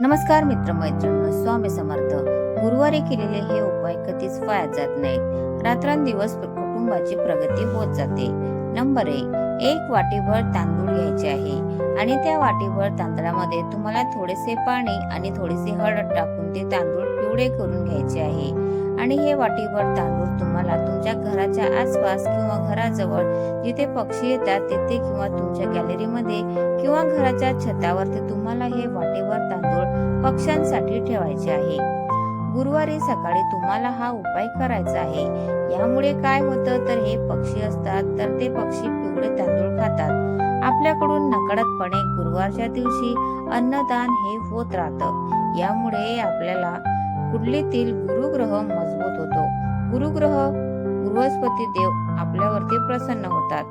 नमस्कार मित्र मैत्रिणींनो स्वामी समर्थ. गुरुवारी केलेले हे उपाय कधीच वाया जात नाहीत. रात्रंदिवस कुटुंबाची प्रगती होत जाते. नंबर एक एक वाटीभर तांदूळ घ्यायचे आहे. आणि त्या वाटीभर तांदळामध्ये तुम्हाला थोडेसे पाणी आणि थोडेसे हळद टाकून ते तांदूळ पिवळे करून घ्यायचे आहे. आणि हे वाटीभर तांदूळ तुम्हाला तुमच्या घराच्या आसपास किंवा घराजवळ जिथे पक्षी येतात तिथे किंवा तुमच्या गॅलरीमध्ये किंवा घराच्या छतावरती तुम्हाला हे वाटीभर तांदूळ पक्ष्यांसाठी ठेवायचे आहे. गुरुवारी सकाळी तुम्हाला हा उपाय करायचा आहे. यामुळे काय होतं? तर हे पक्षी असतात तर ते पक्षी पिवळे तांदूळ खातात. आपल्याकडून नकळतपणे गुरुवारच्या दिवशी अन्नदान हे होत राहतं. यामुळे आपल्याला कुंडलीतील गुरुग्रह मजबूत होतो. गुरुग्रह बृहस्पती देव आपल्यावरती प्रसन्न होतात.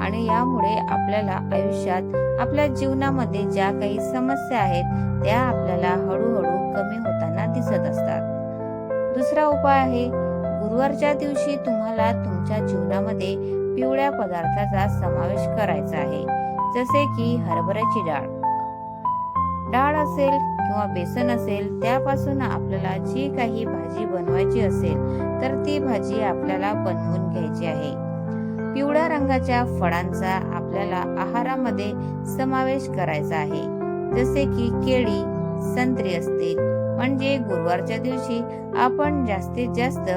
आणि यामुळे आपल्याला आयुष्यात आपल्या जीवनामध्ये ज्या काही समस्या आहेत त्या आपल्याला हळूहळू कमी होताना दिसत असतात. दुसरा उपाय आहे गुरुवारच्या दिवशी तुम्हाला तुमच्या जीवनामध्ये पिवळ्या पदार्थाचा समावेश करायचा आहे जसे की हरभऱ्याची डाळ. डाळ असेल किंवा बेसन असेल त्यापासून आपल्याला जी काही भाजी बनवायची असेल तर ती भाजी आपल्याला बनवून घ्यायची आहे. पिवळ्या रंगाच्या फळांचा आपल्याला आहारामध्ये समावेश करायचा आहे. जसे की केळी संत्री असतील म्हणजे गुरुवारच्या दिवशी आपण जास्तीत जास्त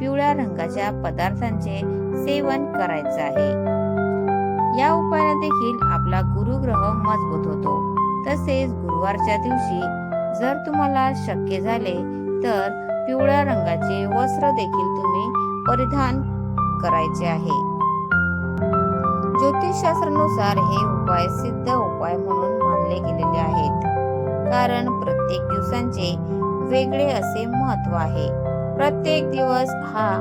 पिवळ्या रंगाच्या पदार्थांचे सेवन करायचं आहे. या उपायाने देखील आपला गुरुग्रह मजबूत होतो. तसेच गुरुवारच्या दिवशी जर तुम्हाला शक्य झाले तर पिवळ्या रंगाचे वस्त्र देखील तुम्ही परिधान करायचे आहे. ज्योतिषशास्त्रानुसार हे उपाय सिद्ध उपाय म्हणून मानले गेलेले आहेत. कारण प्रत्येक दिवसांचे वेगळे असे महत्त्व आहे. प्रत्येक दिवस हा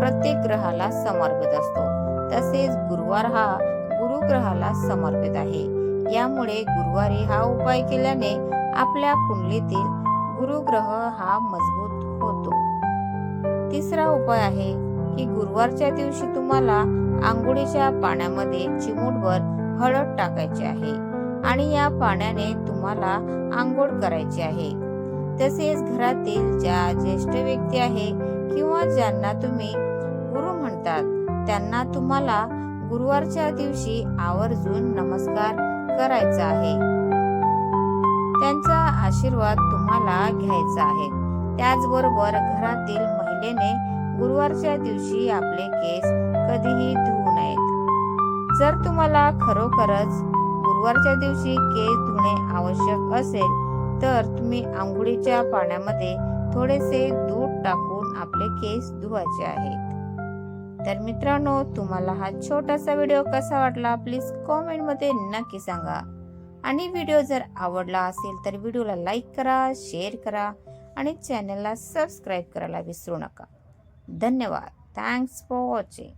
प्रत्येक ग्रहाला समर्पित असतो. तसेच गुरुवार हा गुरुग्रहाला समर्पित आहे. यामुळे गुरुवारी हा उपाय केल्याने आपल्या कुंडलीतील गुरुग्रह हा मजबूत होतो. तिसरा उपाय आहे की गुरुवारच्या दिवशी तुम्हाला आंघोळीच्या पाण्यामध्ये चिमूटभर हळद टाकायची आहे आणि या पाण्याने तुम्हाला आंघोळ करायची आहे. तसेच घरातील ज्या ज्येष्ठ व्यक्ती आहे किंवा ज्यांना तुम्ही गुरु म्हणतात त्यांना तुम्हाला गुरुवारच्या दिवशी आवर्जून नमस्कार करायचा आहे. त्यांचा आशीर्वाद तुम्हाला घ्यायचा आहे. त्याचबरोबर घरातील महिलेने गुरुवारच्या दिवशी आपले केस कधीही धुवू नयेत. जर तुम्हाला खरोखरच गुरुवारच्या दिवशी केस धुणे आवश्यक असेल तर तुम्ही आंघोळीच्या पाण्यामध्ये थोडेसे दूध टाकून आपले केस धुवायचे आहेत तर मित्रांनो तुम्हाला हा छोटासा व्हिडिओ कसा वाटला प्लीज कॉमेंटमध्ये नक्की सांगा. आणि व्हिडिओ जर आवडला असेल तर व्हिडिओला लाईक करा शेअर करा आणि चॅनलला सबस्क्राईब करायला विसरू नका. धन्यवाद. Thanks for watching